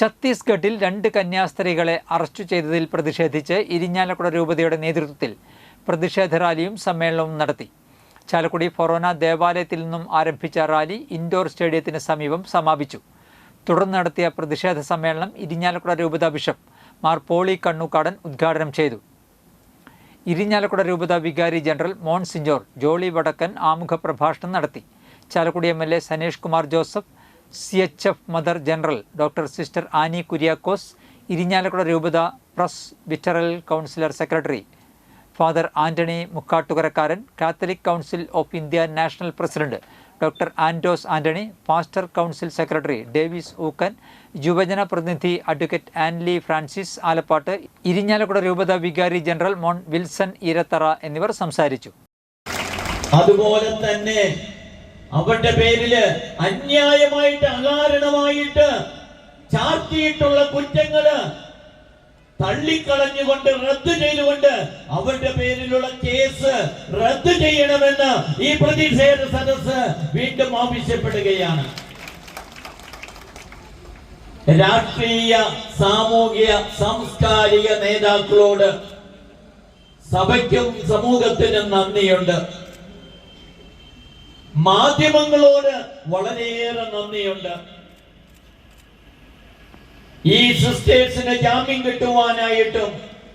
ഛത്തീസ്ഗഡിൽ രണ്ട് കന്യാസ്ത്രീകളെ അറസ്റ്റ് ചെയ്തതിൽ പ്രതിഷേധിച്ച് ഇരിഞ്ഞാലക്കുട രൂപതയുടെ നേതൃത്വത്തിൽ പ്രതിഷേധ റാലിയും സമ്മേളനവും നടത്തി. ചാലക്കുടി ഫൊറോന ദേവാലയത്തിൽ നിന്നും ആരംഭിച്ച റാലി ഇൻഡോർ സ്റ്റേഡിയത്തിന് സമീപം സമാപിച്ചു. തുടർന്ന് നടത്തിയ പ്രതിഷേധ സമ്മേളനം ഇരിഞ്ഞാലക്കുട രൂപത ബിഷപ്പ് മാർ പോളി കണ്ണൂക്കാടൻ ഉദ്ഘാടനം ചെയ്തു. ഇരിഞ്ഞാലക്കുട രൂപത വികാരി ജനറൽ മോൺസിഞ്ചോർ ജോളി വടക്കൻ ആമുഖ പ്രഭാഷണം നടത്തി. Chalakudy M L A Sanesh Kumar Joseph C H F mother general doctor sister Annie Kuriakose Irinjalakuda രൂപത presbyteral councillor secretary father Antony Mukkattukarakkaran catholic council of India national president doctor Andos Antony pastor council secretary Davis Ookken യുവജന പ്രതിനിധി advocate Ang Lee Francis Alappatt Irinjalakuda രൂപത വികാരി general Mon Wilson Eerathara എന്നിവർ സംസാരിച്ചു. അതുപോലെ തന്നെ അവരുടെ പേരിൽ അന്യായമായിട്ട് അകാരണമായിട്ട് ചാർത്തിയിട്ടുള്ള കുറ്റങ്ങൾ തള്ളിക്കളഞ്ഞുകൊണ്ട് റദ്ദ് ചെയ്തുകൊണ്ട് അവരുടെ പേരിലുള്ള കേസ് റദ്ദ് ചെയ്യണമെന്ന് ഈ പ്രതിഷേധ സദസ് വീണ്ടും ആവശ്യപ്പെടുകയാണ്. രാഷ്ട്രീയ സാമൂഹിക സാംസ്കാരിക നേതാക്കളോട് സഭയ്ക്കും സമൂഹത്തിനും നന്ദിയുണ്ട്. മാധ്യമങ്ങളോട് വളരെയേറെ നന്ദിയുണ്ട്. ഈ സിസ്റ്റേഴ്സിന് ജാമ്യം കിട്ടുവാനായിട്ടും